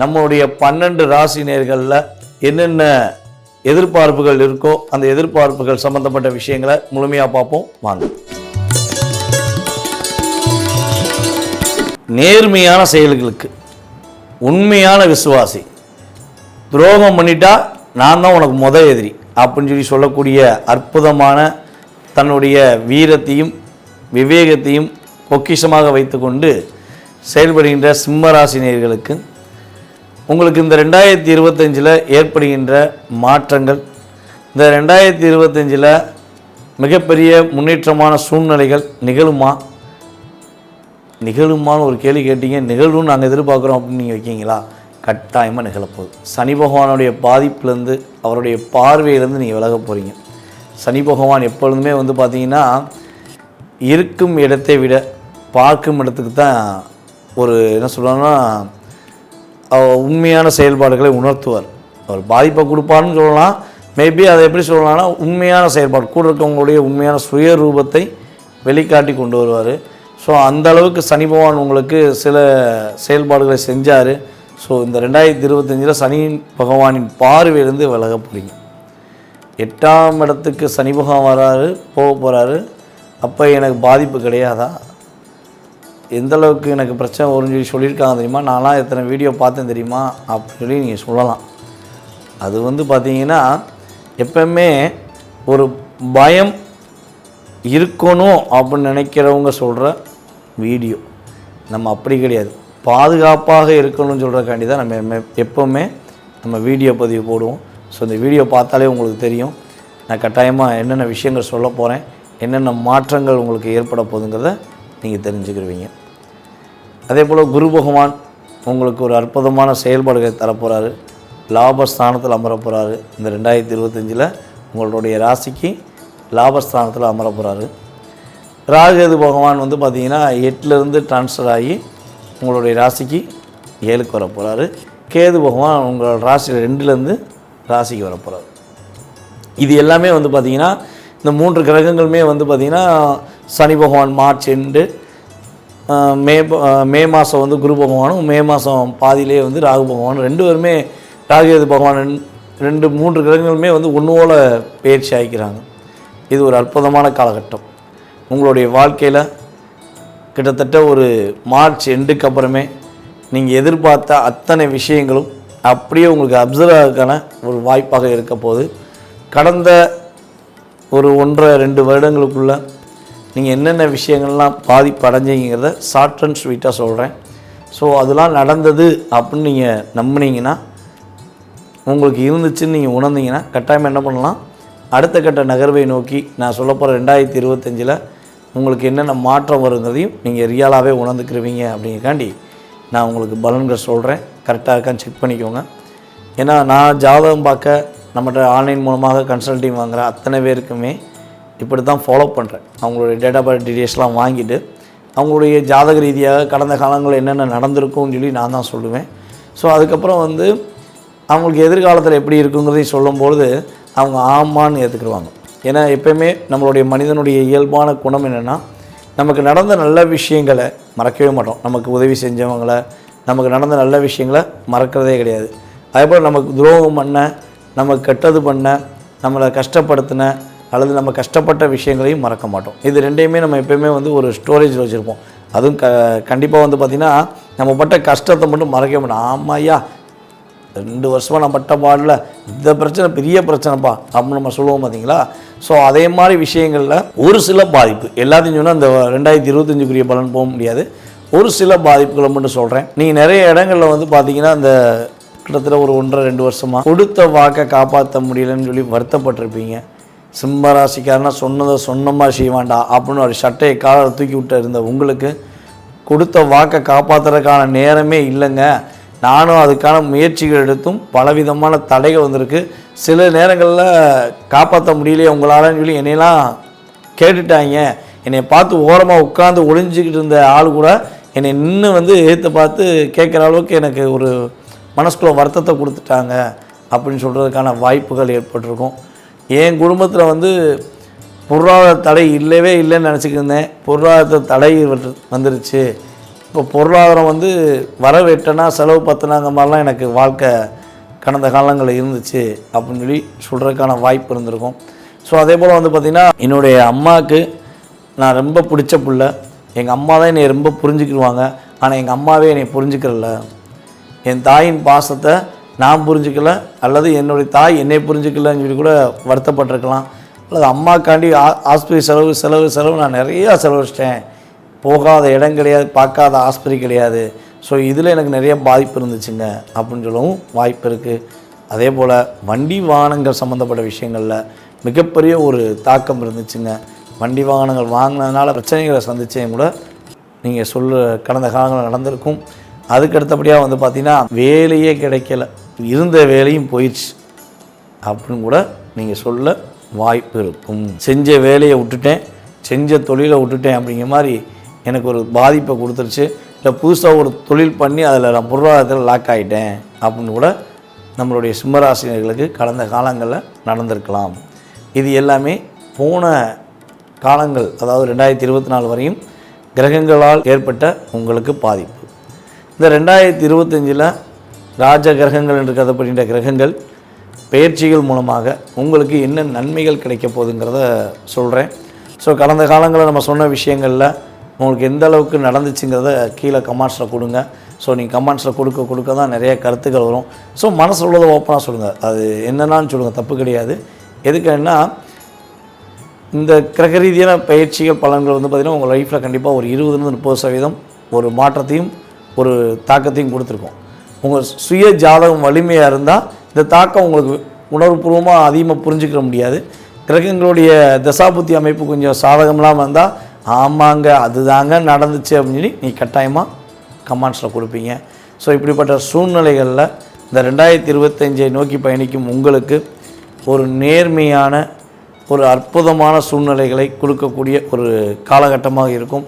நம்மளுடைய பன்னெண்டு ராசி நேர்களில் என்னென்ன எதிர்பார்ப்புகள் இருக்கோ அந்த எதிர்பார்ப்புகள் சம்பந்தப்பட்ட விஷயங்களை முழுமையாக பார்ப்போம். வாங்க. நேர்மையான செயல்களுக்கு உண்மையான விசுவாசி. துரோகம் பண்ணிட்டா நான் தான் உனக்கு முத எதிரி அப்படின்னு சொல்லி சொல்லக்கூடிய அற்புதமான தன்னுடைய வீரத்தையும் விவேகத்தையும் பொக்கிஷமாக வைத்துக்கொண்டு செயல்படுகின்ற சிம்மராசினியர்களுக்கு உங்களுக்கு இந்த ரெண்டாயிரத்தி இருபத்தஞ்சில் ஏற்படுகின்ற மாற்றங்கள் இந்த ரெண்டாயிரத்தி இருபத்தஞ்சில் மிகப்பெரிய முன்னேற்றமான சூழ்நிலைகள் நிகழுமா? நிகழுமான்னு ஒரு கேள்வி கேட்டீங்க நிகழும் நாங்கள் எதிர்பார்க்குறோம் அப்படின்னு நீங்கள் வைக்கீங்களா? கட்டாயமாக நிகழப்போகுது. சனி பகவானுடைய பாதிப்புலேருந்து அவருடைய பார்வையிலேருந்து நீங்கள் விலக போகிறீங்க சனி பகவான் எப்பொழுதுமே வந்து பார்த்தீங்கன்னா இருக்கும் இடத்தை விட பார்க்கும் இடத்துக்கு தான் ஒரு என்ன சொல்கிறோன்னா உண்மையான செயல்பாடுகளை உணர்த்துவார். அவர் பாதிப்பை கொடுப்பாருன்னு சொல்லலாம். மேபி அதை எப்படி சொல்லலாம்னா உண்மையான செயல்பாடு கூட இருக்கவங்களுடைய உண்மையான சுயரூபத்தை வெளிக்காட்டி கொண்டு வருவார். ஸோ அந்த அளவுக்கு சனி பகவான் உங்களுக்கு சில செயல்பாடுகளை செஞ்சார். ஸோ இந்த ரெண்டாயிரத்தி இருபத்தஞ்சில் சனி பகவானின் பார்வையிலிருந்து விலக போகிறீங்க எட்டாம் இடத்துக்கு சனி பகவான் வராரு போக போகிறாரு அப்போ எனக்கு பாதிப்பு கிடையாதா? எந்த அளவுக்கு எனக்கு பிரச்சனை வரும்னு சொல்லி சொல்லியிருக்காங்க தெரியுமா? நான்லாம் எத்தனை வீடியோ பார்த்தேன் தெரியுமா? அப்படின்னு சொல்லி நீங்கள் சொல்லலாம். அது வந்து பார்த்தீங்கன்னா எப்பவுமே ஒரு பயம் இருக்கணும் அப்படின்னு நினைக்கிறவங்க சொல்கிற வீடியோ. நம்ம அப்படி கிடையாது. பாதுகாப்பாக இருக்கணும்னு சொல்கிறக்காண்டி தான் நம்ம எம்ம- எப்போவுமே நம்ம வீடியோ பதிவு போடுவோம். ஸோ இந்த வீடியோ பார்த்தாலே உங்களுக்கு தெரியும். நான் கட்டாயமாக என்னென்ன விஷயங்கள் சொல்ல போகிறேன் என்னென்ன மாற்றங்கள் உங்களுக்கு ஏற்பட போகுதுங்கிறத நீங்கள் தெரிஞ்சுக்கிருவீங்க. அதே போல் குரு பகவான் உங்களுக்கு ஒரு அற்புதமான செயல்பாடுகளை தரப்போகிறாரு லாபஸ்தானத்தில் அமர போகிறாரு இந்த ரெண்டாயிரத்தி இருபத்தஞ்சில் உங்களுடைய ராசிக்கு லாபஸ்தானத்தில் அமர போகிறாரு ராகுகேது பகவான் வந்து பார்த்திங்கன்னா எட்டுலேருந்து ட்ரான்ஸ்ஃபர் ஆகி உங்களுடைய ராசிக்கு ஏழுக்கு வர போகிறாரு கேது பகவான் உங்களோட ராசி ரெண்டுலேருந்து ராசிக்கு வர போகிறாரு இது எல்லாமே வந்து பார்த்திங்கன்னா இந்த மூன்று கிரகங்களுமே வந்து பார்த்திங்கன்னா சனி பகவான் மார்ச் எண்டு மே ப- மே மாதம் வந்து குரு பகவானும் மே மாதம் பாதியிலே வந்து ராகு பகவானும். ரெண்டு பேருமே ராகுகேது பகவான் ரெண்டு மூன்று கிரகங்களுமே வந்து ஒன்றுவோல பயிற்சி ஆகிக்கிறாங்க. இது ஒரு அற்புதமான காலகட்டம். உங்களுடைய வாழ்க்கையில் கிட்டத்தட்ட ஒரு மார்ச் எண்டுக்கு அப்புறமே நீங்கள் எதிர்பார்த்த அத்தனை விஷயங்களும் அப்படியே உங்களுக்கு அப்சர்வ் ஆகிறதுக்கான ஒரு வாய்ப்பாக இருக்க போது கடந்த ஒரு ஒன்றரை ரெண்டு வருடங்களுக்குள்ளே நீங்கள் என்னென்ன விஷயங்கள்லாம் பாதிப்படைஞ்சிங்கிறத ஷார்ட் அண்ட் ஸ்வீட்டாக சொல்கிறேன் ஸோ அதெல்லாம் நடந்தது அப்படின்னு நீங்கள் நம்பினீங்கன்னா உங்களுக்கு இருந்துச்சுன்னு நீங்கள் உணர்ந்தீங்கன்னா கட்டாயம் என்ன பண்ணலாம்? அடுத்த கட்ட நகர்வை நோக்கி நான் சொல்ல போகிற ரெண்டாயிரத்தி இருபத்தஞ்சில் உங்களுக்கு என்னென்ன மாற்றம் வருங்கிறதையும் நீங்கள் ரியலாகவே உணர்ந்துக்கிருவீங்க அப்படிங்கிறக்காண்டி நான் உங்களுக்கு பலன்கள் சொல்கிறேன் கரெக்டாக இருக்கான்னு செக் பண்ணிக்கோங்க. ஏன்னா நான் ஜாதகம் பார்க்க நம்மகிட்ட ஆன்லைன் மூலமாக கன்சல்டிங் வாங்குகிற அத்தனை பேருக்குமே இப்படி தான் ஃபாலோ பண்ணுறேன் அவங்களுடைய டேட்டா பர்த் டீட்டெயில்ஸ்லாம் வாங்கிட்டு அவங்களுடைய ஜாதக ரீதியாக கடந்த காலங்களில் என்னென்ன நடந்திருக்கும்னு சொல்லி நான் தான் சொல்லுவேன். ஸோ அதுக்கப்புறம் வந்து அவங்களுக்கு எதிர்காலத்தில் எப்படி இருக்குங்கிறதையும் சொல்லும்பொழுது அவங்க ஆமான்னு ஏற்றுக்குருவாங்க ஏன்னா எப்பயுமே நம்மளுடைய மனிதனுடைய இயல்பான குணம் என்னென்னா நமக்கு நடந்த நல்ல விஷயங்களை மறக்கவே மாட்டோம். நமக்கு உதவி செஞ்சவங்கள நமக்கு நடந்த நல்ல விஷயங்களை மறக்கிறதே கிடையாது. அதேபோல் நமக்கு துரோகம் பண்ண நமக்கு கெட்டது பண்ண நம்மளை கஷ்டப்படுத்தின அல்லது நம்ம கஷ்டப்பட்ட விஷயங்களையும் மறக்க மாட்டோம். இது ரெண்டையுமே நம்ம எப்பயுமே வந்து ஒரு ஸ்டோரேஜில் வச்சுருப்போம். அதுவும் க கண்டிப்பாக வந்து பார்த்திங்கன்னா நம்ம பட்ட கஷ்டத்தை மட்டும் மறக்கவே மாட்டோம். ஆமாய்யா ரெண்டு வருஷமாக நான் பட்ட பாடல இந்த பிரச்சனை பெரிய பிரச்சனைப்பா அப்படின்னு நம்ம சொல்லுவோம் பார்த்தீங்களா ஸோ அதே மாதிரி விஷயங்களில் ஒரு சில பாதிப்பு. எல்லாத்தையும் சொன்னால் இந்த ரெண்டாயிரத்தி இருபத்தஞ்சுக்குரிய பலன் போக முடியாது. ஒரு சில பாதிப்புகளை மட்டும் சொல்கிறேன் நீங்கள் நிறைய இடங்களில் வந்து பார்த்தீங்கன்னா இந்த கிட்டத்தட்ட ஒரு ஒன்றரை ரெண்டு வருஷமாக கொடுத்த வாக்கை காப்பாற்ற முடியலன்னு சொல்லி வருத்தப்பட்டிருப்பீங்க. சிம்மராசிக்காரனா சொன்னதை சொன்னமா செய்ய வேண்டாம் அப்படின்னு ஒரு சட்டையை காலில் தூக்கி விட்டு இருந்த உங்களுக்கு கொடுத்த வாக்கை காப்பாற்றுறதுக்கான நேரமே இல்லைங்க. நானும் அதுக்கான முயற்சிகள் எடுத்தும் பலவிதமான தடைகள் வந்திருக்கு. சில நேரங்களில் காப்பாற்ற முடியலையே உங்களாலன்னு சொல்லி என்னையெல்லாம் கேட்டுட்டாங்க. என்னை பார்த்து ஓரமாக உட்காந்து ஒளிஞ்சிக்கிட்டு இருந்த ஆள் கூட என்னை நின்று வந்து ஏற்று பார்த்து கேட்குற அளவுக்கு எனக்கு ஒரு மனசுக்குள்ள வருத்தத்தை கொடுத்துட்டாங்க அப்படின்னு சொல்கிறதுக்கான வாய்ப்புகள் ஏற்பட்டிருக்கும். என் குடும்பத்தில் வந்து பொருளாதார தடை இல்லவே இல்லைன்னு நினச்சிக்கிருந்தேன் இருந்தேன். பொருளாதார தடை வந்து- வந்துருச்சு. இப்போ பொருளாதாரம் வந்து வரவு எட்டனா செலவு பத்தினாங்க மாதிரிலாம் எனக்கு வாழ்க்கை கடந்த காலங்களில் இருந்துச்சு அப்படின்னு சொல்லி சொல்கிறதுக்கான வாய்ப்பு இருந்திருக்கும். ஸோ அதே போல் வந்து பார்த்திங்கன்னா என்னுடைய அம்மாவுக்கு நான் ரொம்ப பிடிச்ச பிள்ளை. எங்கள் அம்மா தான் என்னை ரொம்ப புரிஞ்சுக்கிடுவாங்க. ஆனால் எங்கள் அம்மாவே என்னை புரிஞ்சுக்கிறல என் தாயின் பாசத்தை நான் புரிஞ்சுக்கல அல்லது என்னுடைய தாய் என்னை புரிஞ்சுக்கலன்னு சொல்லி கூட வருத்தப்பட்டிருக்கலாம். அல்லது அம்மாக்காண்டி ஆ- ஆஸ்பத்திரி செலவு செலவு செலவு நான் நிறையா செலவழிச்சிட்டேன். போகாத இடம் கிடையாது பார்க்காத ஆஸ்பத்திரி கிடையாது. ஸோ இதில் எனக்கு நிறைய பாதிப்பு இருந்துச்சுங்க அப்படின்னு சொல்லவும் வாய்ப்பு இருக்குது அதே போல் வண்டி வாகனங்கள் சம்மந்தப்பட்ட விஷயங்களில் மிகப்பெரிய ஒரு தாக்கம் இருந்துச்சுங்க. வண்டி வாகனங்கள் வாங்கினதுனால பிரச்சனைகளை சந்தித்தேன் கூட. நீங்கள் சொல்ல கடந்த காலங்களில் நடந்திருக்கும். அதுக்கு அடுத்தபடியாக வந்து பார்த்திங்கன்னா வேலையே கிடைக்கல. இருந்த வேலையும் போயிடுச்சு. அப்படின்னு கூட நீங்கள் சொல்ல வாய்ப்பு இருக்கும். செஞ்ச வேலையை விட்டுட்டேன் செஞ்ச தொழிலை விட்டுட்டேன் அப்படிங்கிற மாதிரி எனக்கு ஒரு பாதிப்பை கொடுத்துருச்சு. இல்லை புதுசாக ஒரு தொழில் பண்ணி அதில் நான் பொருளாதாரத்தில் லாக் ஆகிட்டேன் அப்படின்னு கூட நம்மளுடைய சிம்மராசினர்களுக்கு கடந்த காலங்களில் நடந்திருக்கலாம். இது எல்லாமே போன காலங்கள் அதாவது ரெண்டாயிரத்தி இருபத்தி நாலு வரையும் கிரகங்களால் ஏற்பட்ட உங்களுக்கு பாதிப்பு. இந்த ரெண்டாயிரத்தி இருபத்தஞ்சில் ராஜ கிரகங்கள் என்று கருதப்படுகின்ற கிரகங்கள் பயிற்சிகள் மூலமாக உங்களுக்கு என்ன நன்மைகள் கிடைக்க போகுதுங்கிறத சொல்கிறேன் ஸோ கடந்த காலங்களில் நம்ம சொன்ன விஷயங்களில் உங்களுக்கு எந்த அளவுக்கு நடந்துச்சுங்கிறத கீழே கமெண்ட்ஸில் கொடுங்க. ஸோ நீங்கள் கமெண்ட்ஸில் கொடுக்க கொடுக்க தான் நிறைய கருத்துக்கள் வரும். ஸோ மனசு உள்ளதை ஓப்பனாக சொல்லுங்கள் அது என்னென்னு சொல்லுங்கள் தப்பு கிடையாது. எதுக்குன்னா இந்த கிரக ரீதியான பயிற்சிகள் பலன்கள் வந்து பார்த்திங்கன்னா உங்கள் லைஃப்பில் கண்டிப்பாக ஒரு இருபதுலேருந்து முப்பது சதவீதம் ஒரு மாற்றத்தையும் ஒரு தாக்கத்தையும் கொடுத்துருக்கோம். உங்கள் சுய ஜாதகம் வலிமையாக இருந்தால் இந்த தாக்கம் உங்களுக்கு உணர்வுபூர்வமாக அதிகமாக புரிஞ்சுக்கிற முடியாது. கிரகங்களுடைய தசாபுத்தி அமைப்பு கொஞ்சம் சாதகம்லாம் வந்தால் ஆமாங்க அதுதாங்க நடந்துச்சு அப்படின்னு சொல்லி நீ கட்டாயமாக கமெண்ட்ஸில் கொடுப்பீங்க. ஸோ இப்படிப்பட்ட சூழ்நிலைகளில் இந்த ரெண்டாயிரத்தி இருபத்தஞ்சை நோக்கி பயணிக்கும் உங்களுக்கு ஒரு நேர்மையான ஒரு அற்புதமான சூழ்நிலைகளை கொடுக்கக்கூடிய ஒரு காலகட்டமாக இருக்கும்.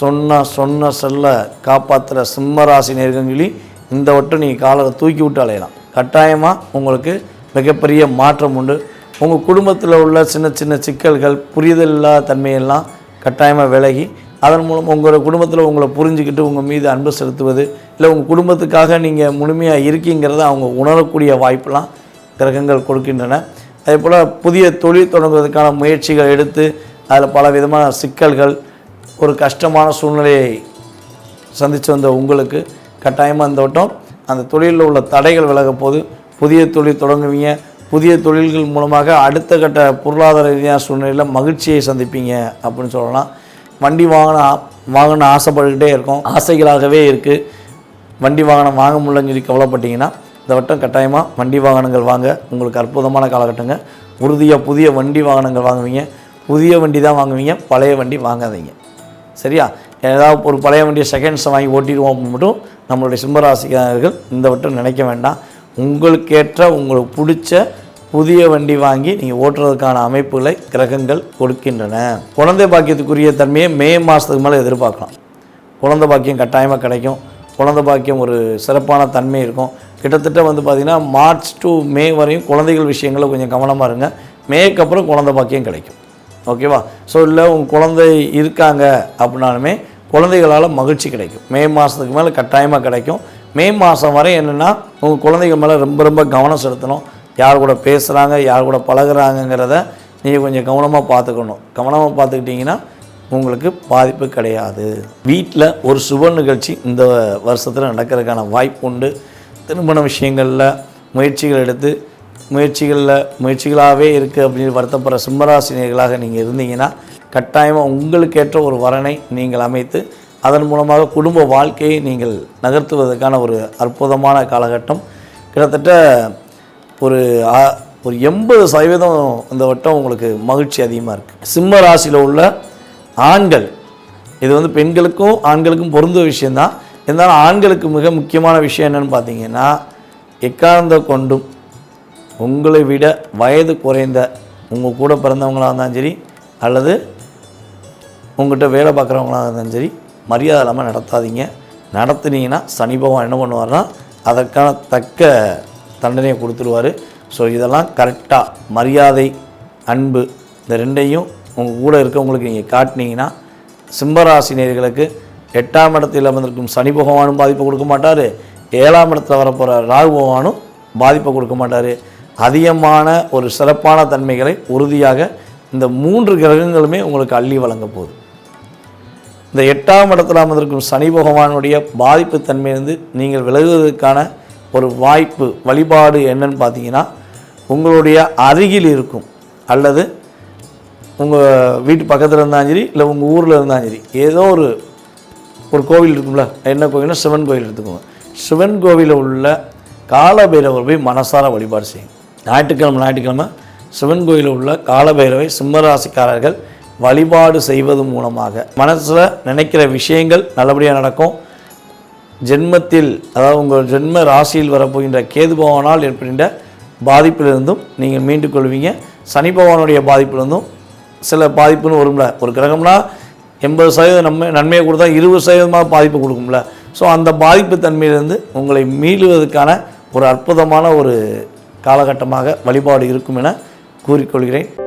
சொன்ன சொன்ன செல்ல காப்பாற்றுற சிம்மராசி நேர்கங்களி இந்த வட்டம் நீங்கள் காலரை தூக்கி விட்டு அலையலாம். கட்டாயமாக உங்களுக்கு மிகப்பெரிய மாற்றம் உண்டு. உங்கள் குடும்பத்தில் உள்ள சின்ன சின்ன சிக்கல்கள் புரிதல் இல்லாத தன்மையெல்லாம் கட்டாயமாக விலகி அதன் மூலம் உங்கள் குடும்பத்தில் உங்களை புரிஞ்சுக்கிட்டு உங்கள் மீது அன்பு செலுத்துவது இல்லை உங்கள் குடும்பத்துக்காக நீங்கள் முழுமையாக இருக்கீங்கிறத அவங்க உணரக்கூடிய வாய்ப்பெலாம் கிரகங்கள் கொடுக்கின்றன. அதே போல் புதிய தொழில் தொடங்குவதற்கான முயற்சிகள் எடுத்து அதில் பல விதமான சிக்கல்கள் ஒரு கஷ்டமான சூழ்நிலையை சந்தித்து வந்த உங்களுக்கு கட்டாயமாக இந்த வட்டம். அந்த தொழிலில் உள்ள தடைகள் விலக போது புதிய தொழில் தொடங்குவீங்க. புதிய தொழில்கள் மூலமாக அடுத்த கட்ட பொருளாதார ரீதியான சூழ்நிலையில் மகிழ்ச்சியை சந்திப்பீங்க அப்படின்னு சொல்லலாம். வண்டி வாங்கின வாங்கணும் ஆசைப்பட்டுக்கிட்டே இருக்கோம். ஆசைகளாகவே இருக்குது வண்டி வாகனம் வாங்க முடியலன்னு சொல்லி கவலைப்பட்டீங்கன்னா இந்த வட்டம் கட்டாயமாக வண்டி வாகனங்கள் வாங்க. உங்களுக்கு அற்புதமான காலகட்டங்க. உறுதியாக புதிய வண்டி வாகனங்கள் வாங்குவீங்க. புதிய வண்டி தான் வாங்குவீங்க. பழைய வண்டி வாங்காதீங்க. சரியா? ஏதாவது ஒரு பழைய வண்டியை செகண்ட்ஸை வாங்கி ஓட்டிடுவோம் அப்படின்னு மட்டும் நம்மளுடைய சிம்மராசிக்காரர்கள் இந்த வட்டம் நினைக்க வேண்டாம். உங்களுக்கேற்ற உங்களுக்கு பிடிச்ச புதிய வண்டி வாங்கி நீங்கள் ஓட்டுறதுக்கான அமைப்புகளை கிரகங்கள் கொடுக்கின்றன. குழந்தை பாக்கியத்துக்குரிய தன்மையை மே மாதத்துக்கு மேலே எதிர்பார்க்கலாம். குழந்தை பாக்கியம் கட்டாயமாக கிடைக்கும். குழந்தை பாக்கியம் ஒரு சிறப்பான தன்மை இருக்கும். கிட்டத்தட்ட வந்து பார்த்திங்கன்னா மார்ச் டு மே வரையும் குழந்தைகள் விஷயங்களில் கொஞ்சம் கவனமாக இருங்க. மேக்கு அப்புறம் குழந்தை பாக்கியம் கிடைக்கும். ஓகேவா? ஸோ இல்லை உங்கள் குழந்தை இருக்காங்க அப்படின்னாலுமே குழந்தைகளால் மகிழ்ச்சி கிடைக்கும். மே மாதத்துக்கு மேலே கட்டாயமாக கிடைக்கும். மே மாதம் வரை என்னென்னா உங்கள் குழந்தைகள் மேலே ரொம்ப ரொம்ப கவனம் செலுத்தணும். யார் கூட பேசுகிறாங்க யார் கூட பழகுறாங்கங்கிறத நீங்கள் கொஞ்சம் கவனமாக பார்த்துக்கணும். கவனமாக பார்த்துக்கிட்டிங்கன்னா உங்களுக்கு பாதிப்பு கிடையாது. வீட்டில் ஒரு சுப நிகழ்ச்சி இந்த வருஷத்தில் நடக்கிறதுக்கான வாய்ப்பு உண்டு. திருமண விஷயங்களில் முயற்சிகள் எடுத்து முயற்சிகளில் முயற்சிகளாகவே இருக்குது அப்படின்னு வருத்தப்படுற சிம்மராசினியர்களாக நீங்கள் இருந்தீங்கன்னா கட்டாயமாக உங்களுக்கேற்ற ஒரு வரனை நீங்கள் அமைத்து அதன் மூலமாக குடும்ப வாழ்க்கையை நீங்கள் நகர்த்துவதற்கான ஒரு அற்புதமான காலகட்டம். கிட்டத்தட்ட ஒரு ஆ- ஒரு எண்பது சதவீதம் இந்த வட்டம் உங்களுக்கு மகிழ்ச்சி அதிகமாக இருக்குது சிம்ம ராசியில் உள்ள ஆண்கள் இது வந்து பெண்களுக்கும் ஆண்களுக்கும் பொருந்த விஷயந்தான் இருந்தாலும் ஆண்களுக்கு மிக முக்கியமான விஷயம் என்னென்னு பார்த்தீங்கன்னா எக்காரணத்தை கொண்டும் உங்களை விட வயது குறைந்த உங்கள் கூட பிறந்தவங்களாக இருந்தாலும் சரி அல்லது உங்கள்கிட்ட வேலை பார்க்குறவங்களாக இருந்தாலும் சரி மரியாதை இல்லாமல் நடத்தாதீங்க. நடத்துனீங்கன்னா சனி பகவான் என்ன பண்ணுவார்னா அதற்கான தக்க தண்டனையை கொடுத்துருவார். ஸோ இதெல்லாம் கரெக்டாக மரியாதை அன்பு இந்த ரெண்டையும் உங்கள் கூட இருக்கவங்களுக்கு நீங்கள் காட்டினீங்கன்னா சிம்மராசினியர்களுக்கு எட்டாம் இடத்தில் அமர்ந்திருக்கும் சனி பகவானும் பாதிப்பை கொடுக்க மாட்டார். ஏழாம் இடத்துல வரப்போகிற ராகு பகவானும் பாதிப்பை கொடுக்க மாட்டார். அதிகமான ஒரு சிறப்பான தன்மைகளை உறுதியாக இந்த மூன்று கிரகங்களுமே உங்களுக்கு அள்ளி வழங்க போகுது. இந்த எட்டாம் இடத்துல அமர்ந்திருக்கும் சனி பகவானுடைய பாதிப்பு தன்மையிலிருந்து நீங்கள் விலகுவதற்கான ஒரு வாய்ப்பு வழிபாடு என்னன்னு பார்த்தீங்கன்னா உங்களுடைய அருகில் இருக்கும். அல்லது உங்கள் வீட்டு பக்கத்தில் இருந்தாலும் சரி இல்லை உங்கள் ஊரில் இருந்தாலும் சரி ஏதோ ஒரு ஒரு கோவில் இருக்கும்ல என்ன கோவில்னா சிவன் கோவில் எடுத்துக்கோங்க. சிவன் கோவிலில் உள்ள காலபைரவர் போய் மனசார வழிபாடு செய்யும் ஞாயிற்றுக்கிழமை ஞாயிற்றுக்கிழமை சிவன் கோயிலில் உள்ள காலபைரவை சிம்மராசிக்காரர்கள் வழிபாடு செய்வது மூலமாக மனசில் நினைக்கிற விஷயங்கள் நல்லபடியாக நடக்கும். ஜென்மத்தில் அதாவது உங்கள் ஜென்ம ராசியில் வரப்போகின்ற கேது பகவானால் ஏற்படுகின்ற பாதிப்பிலிருந்தும் நீங்கள் மீண்டு கொள்வீங்க. சனி பகவானுடைய பாதிப்பிலிருந்தும் சில பாதிப்புன்னு வரும்ல. ஒரு கிரகம்னா எண்பது சதவீதம் நம்ம நன்மையை கொடுத்தா இருபது சதவீதமாக பாதிப்பு கொடுக்கும்ல. ஸோ அந்த பாதிப்பு தன்மையிலிருந்து உங்களை மீளுவதற்கான ஒரு அற்புதமான ஒரு காலகட்டமாக வழிபாடு இருக்கும் என கூறிக்கொள்கிறேன்.